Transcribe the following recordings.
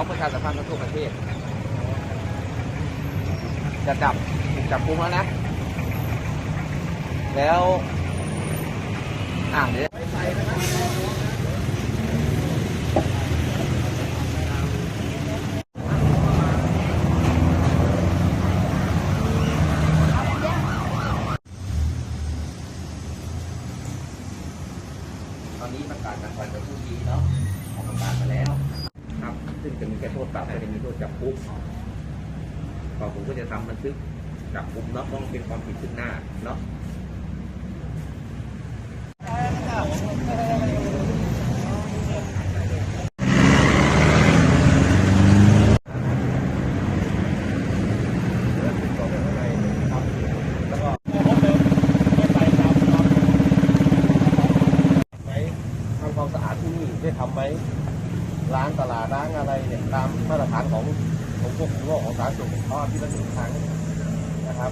ของประชาสัมพันธ์ทั่วประเทศ จะจับจับกุมแล้วนะ แล้ว อ่าเดี๋ยตอนนี้ประกาศกางปล่อยตัวผู้ดีเนาะ ซึ่งจะมีแค่โทษปรับไม่ได้มีโทษจำคุกก็ผมก็จะทำบันทึกจับกุมเนาะต้องเป็นความผิดซึ่งหน้าเนาะไหมทำความสะอาดที่นี่ได้ทำไหม ล้างตลาดล้างอะไรเนี่ยตามมาตรฐานของของพวกโลกของสาธารณสุขเขาอาทิตย์ละหนึ่งครั้งนะครับ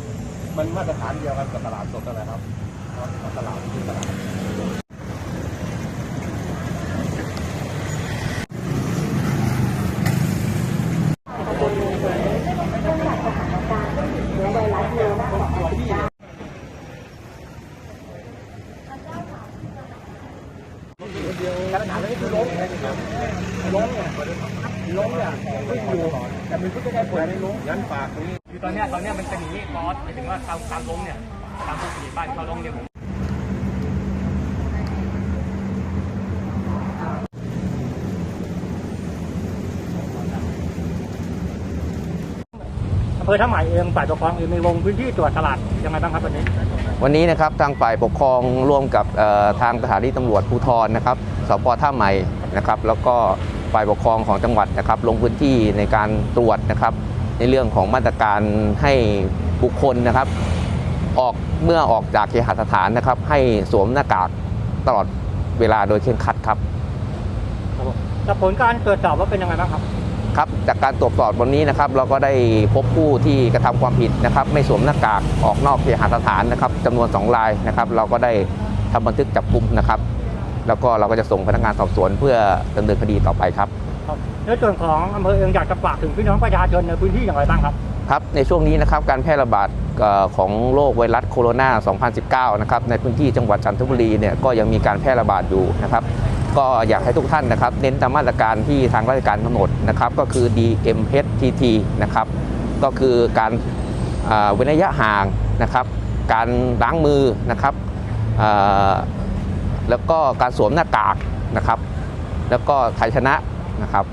มันมาตรฐานเดียวกันกับตลาดสดนั่นแหละครับครับตลาดที่ตลาดการถามนี้คือล้ม ล้มเนี่ยล้มเนี่ยไม่อยู่แต่มันก็จะได้ผลไม่ล้มงั้นฝากนี้คือตอนเนี้ยตอนเนี้ยมันเป็นอย่างนี้บอสหมายถึงว่าการการล้มเนี่ยตามปกติบ้านเขาล้มเนี่ยผมอำเภอท่าใหม่เองฝ่ายปกครองเองมีลงพื้นที่ตรวจตลาดยังไงบ้างครับวันนี้ วันนี้นะครับทางฝ่ายปกครองร่วมกับเอ่อทางสถานีตำรวจภูธรนะครับสพท่าใหม่นะครับ แล้วก็ ฝ่ายปกครองของจังหวัดนะครับ ลงพื้นที่ในการตรวจนะครับ ในเรื่องของมาตรการให้บุคคลนะครับ ออกเมื่อออกจากเคหสถานนะครับ ให้สวมหน้ากากตลอดเวลาโดยเคร่งครัดครับแต่ผลการตรวจสอบว่าเป็นยังไงบ้างครับครับจากการตรวจสอบวันนี้นะครับ เราก็ได้พบผู้ที่กระทำความผิดนะครับ ไม่สวมหน้ากากออกนอกเคหสถานนะครับจำนวน 2 รายนะครับ เราก็ได้ทำบันทึกจับกุมนะครับ แล้วก็เราก็จะส่งพนักงานสอบสวนเพื่อดำเนินคดีต่อไปครับ ในส่วนของอำเภอเองอยากจะฝากถึงพี่น้องประชาชนในพื้นที่อย่างไรบ้างครับ ครับในช่วงนี้นะครับการแพร่ระบาดเอ่อของโรคไวรัสโคโรนา 2019 นะครับในพื้นที่จังหวัดจันทบุรีเนี่ยก็ยังมีการแพร่ระบาดอยู่นะครับ ก็อยากให้ทุกท่านนะครับ เน้นตามมาตรการที่ทางราชการกำหนดนะครับ ก็คือ DMHTT นะครับ ก็คือการอ่าเว้นระยะห่างนะครับ การล้างมือนะครับอ่า แล้วก็การสวมหน้ากากนะครับ แล้วก็ไทยชนะนะครับ